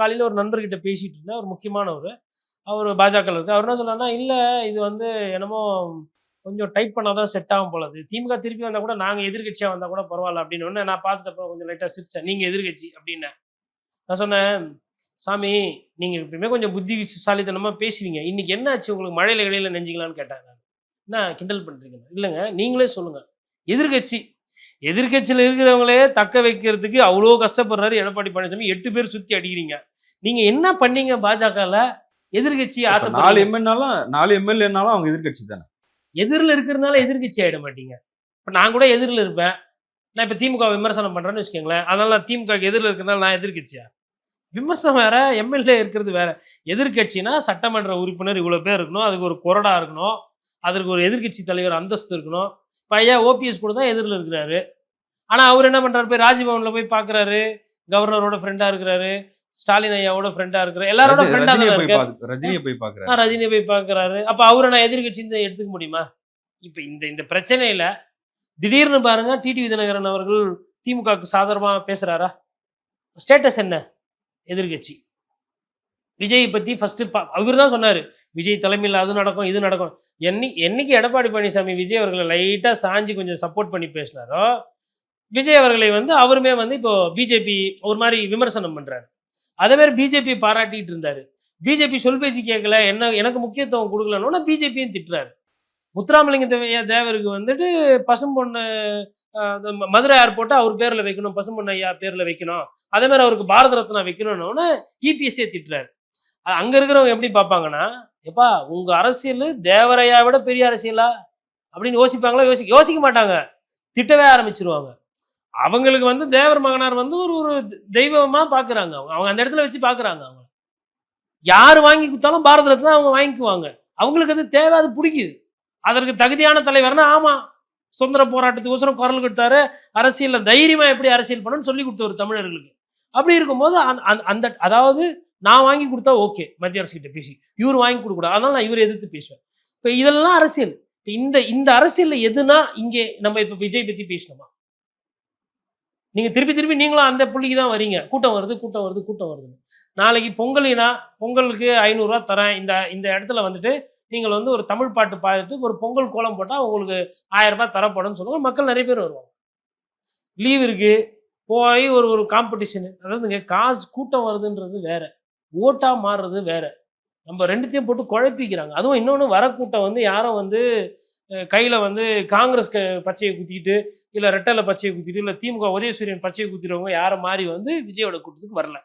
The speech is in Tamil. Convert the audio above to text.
காலையில் ஒரு நண்பர்கிட்ட பேசிகிட்டு இருந்தேன். ஒரு முக்கியமானவர். அவர் பாஜகவில் இருக்கு அவர் என்ன சொன்னார்னா இல்லை இது வந்து என்னமோ கொஞ்சம் டைப் பண்ணால் தான் செட் ஆகும் போலது திமுக திருப்பி வந்தால் கூட நாங்கள் எதிர்கட்சியாக வந்தால் கூட பரவாயில்ல அப்படின்னு ஒன்று நான் பார்த்துட்டப்போ கொஞ்சம் லைட்டாக சிரிச்சேன். நீங்கள் எதிர்கட்சி அப்படின்னேன். நான் சொன்னேன் சாமி நீங்கள் எப்பயுமே கொஞ்சம் புத்திசாலித்தனமாக பேசுவீங்க. இன்றைக்கி என்ன ஆச்சு உங்களுக்கு மழையில இடையில நெஞ்சிக்கலான்னு கேட்டாங்க நான். என்ன கிண்டல் பண்ணுறீங்க இல்லைங்க நீங்களே சொல்லுங்கள் எதிர்கட்சி எதிர்கட்சியில் இருக்கிறவங்களே தக்க வைக்கிறதுக்கு அவ்வளோ கஷ்டப்படுறாரு எடப்பாடி பழனிசாமி. எட்டு பேர் சுற்றி அடிக்கிறீங்க. நீங்கள் என்ன பண்ணீங்க பாஜகவில் எதிர்கட்சி ஆசை நாலு எம்எல்ஏனாலும் நாலு எம்எல்ஏனாலும் அவங்க எதிர்க்கட்சி தானே? எதிரில் இருக்கிறதுனால எதிர்கட்சி ஆகிட மாட்டீங்க. இப்போ நான் கூட எதிரில் இருப்பேன். நான் இப்போ திமுக விமர்சனம் பண்ணுறேன்னு வச்சுக்கோங்களேன். அதனால நான் திமுக எதிரில் இருக்கிறனால நான் எதிர்கட்சியா? விமர்சனம் வேற எம்எல்ஏ இருக்கிறது வேற. எதிர்கட்சினா சட்டமன்ற உறுப்பினர் இவ்வளோ பேர் இருக்கணும். அதுக்கு ஒரு கொறடா இருக்கணும். அதற்கு ஒரு எதிர்க்கட்சி தலைவர் அந்தஸ்து இருக்கணும். இப்போ ஐயா ஓபிஎஸ் கூட தான் எதிரில் இருக்கிறாரு. ஆனால் அவர் என்ன பண்ணுறாரு போய் ராஜ்பவனில் போய் பார்க்குறாரு கவர்னரோட ஃப்ரெண்டாக இருக்கிறாரு. ஸ்டாலின் ஐயாவோட ஃப்ரெண்டாக இருக்கிறாரு. எல்லாரோட ஃப்ரெண்டாக இருக்காரு? ரஜினியை போய் பாக்குறாரு. ஆ, ரஜினியை போய் பார்க்குறாரு அப்போ அவரை நான் எதிர்கட்சின்னு எடுத்துக்க முடியுமா? இப்போ இந்த இந்த பிரச்சனையில திடீர்னு பாருங்க டிடி தினகரன் அவர்கள் திமுகவுக்கு சாதகமாக பேசுறாரா? ஸ்டேட்டஸ் என்ன? எதிர்கட்சி. விஜய் பத்தி ஃபர்ஸ்ட் அவர் தான் சொன்னாரு. விஜய் தலைமையில் அது நடக்கும் இது நடக்கும். என்னை என்னைக்கு எடப்பாடி பழனிசாமி விஜய் அவர்களை லைட்டா சாஞ்சி கொஞ்சம் சப்போர்ட் பண்ணி பேசினாரோ விஜய் அவர்களை வந்து அவருமே வந்து இப்போ பிஜேபி ஒரு மாதிரி விமர்சனம் பண்றாரு. அதே மாதிரி பிஜேபி பாராட்டிட்டு இருந்தாரு. பிஜேபி சொல் பேச்சு கேட்கல என்ன எனக்கு முக்கியத்துவம் கொடுக்கலன்னு பிஜேபியும் திட்டுறாரு. முத்துராமலிங்க தேவையா தேவருக்கு வந்துட்டு பசும்பொண்ணு பொண்ணு அந்த மதுரை ஏர்போர்ட்டை அவர் பேரில் வைக்கணும் பசும்பொண்ணு ஐயா பேரில் வைக்கணும். அதே மாதிரி அவருக்கு பாரத ரத்னா வைக்கணும்னு இபிஎஸ்ஏ திட்டுறாரு. அங்கே இருக்கிறவங்க எப்படி பார்ப்பாங்கன்னா எப்பா உங்கள் அரசியல் தேவரையா விட பெரிய அரசியலா? அப்படின்னு யோசிப்பாங்களா? யோசி யோசிக்க மாட்டாங்க. திட்டவே ஆரம்பிச்சிருவாங்க. அவங்களுக்கு வந்து தேவர் மகனார் வந்து ஒரு ஒரு தெய்வமா பாக்குறாங்க அவங்க. அவங்க அந்த இடத்துல வச்சு பாக்குறாங்க அவங்க. யார் வாங்கி கொடுத்தாலும் பாரத ரத்னா அவங்க வாங்கிக்குவாங்க. அவங்களுக்கு அது தேவை அது பிடிக்குது. அதற்கு தகுதியான தலைவர்னா ஆமா சுதந்திர போராட்டத்துக்கோசரம் குரல் கொடுத்தாரு. அரசியல்ல தைரியமா எப்படி அரசியல் பண்ணணும்னு சொல்லி கொடுத்தவர் தமிழர்களுக்கு. அப்படி இருக்கும்போது அந்த- அந்த- அந்த அதாவது நான் வாங்கி கொடுத்தா ஓகே மத்திய அரசு கிட்ட பேசி. இவர் வாங்கி கொடுக்கூடாது அதனால நான் இவரை எதிர்த்து பேசுவேன். இப்போ இதெல்லாம் அரசியல். இந்த இந்த அரசியலில் எதுனா இங்கே நம்ம இப்ப விஜய் பத்தி பேசணுமா? நீங்கள் திருப்பி திருப்பி நீங்களும் அந்த புள்ளிக்கு தான் வரீங்க. கூட்டம் வருது கூட்டம் வருது கூட்டம் வருது நாளைக்கு பொங்கலினா பொங்கலுக்கு ஐநூறுரூவா தரேன். இந்த இந்த இடத்துல வந்துட்டு நீங்கள் வந்து ஒரு தமிழ் பாட்டு பாடிட்டு ஒரு பொங்கல் கோலம் போட்டால் உங்களுக்கு ஆயிரரூபா தரப்படும்னு சொல்லுவாங்க. மக்கள் நிறைய பேர் வருவாங்க. லீவ் இருக்குது போய் ஒரு ஒரு காம்படிஷனு அதாவதுங்க காசு கூட்டம் வருதுன்றது வேற. ஓட்டாக மாறுறது வேற. நம்ம ரெண்டுத்தையும் போட்டு குழப்பிக்கிறாங்க. அதுவும் இன்னொன்று வர கூட்டம் வந்து யாரும் வந்து கையில் வந்து காங்கிரஸ் க பச்சையை குத்திக்கிட்டு இல்லை ரெட்டலை பச்சையை குத்திட்டு இல்லை திமுக உதயசூரியன் பச்சையை குத்திடுறவங்க யாரை மாதிரி வந்து விஜயோட கூட்டத்துக்கு வரல.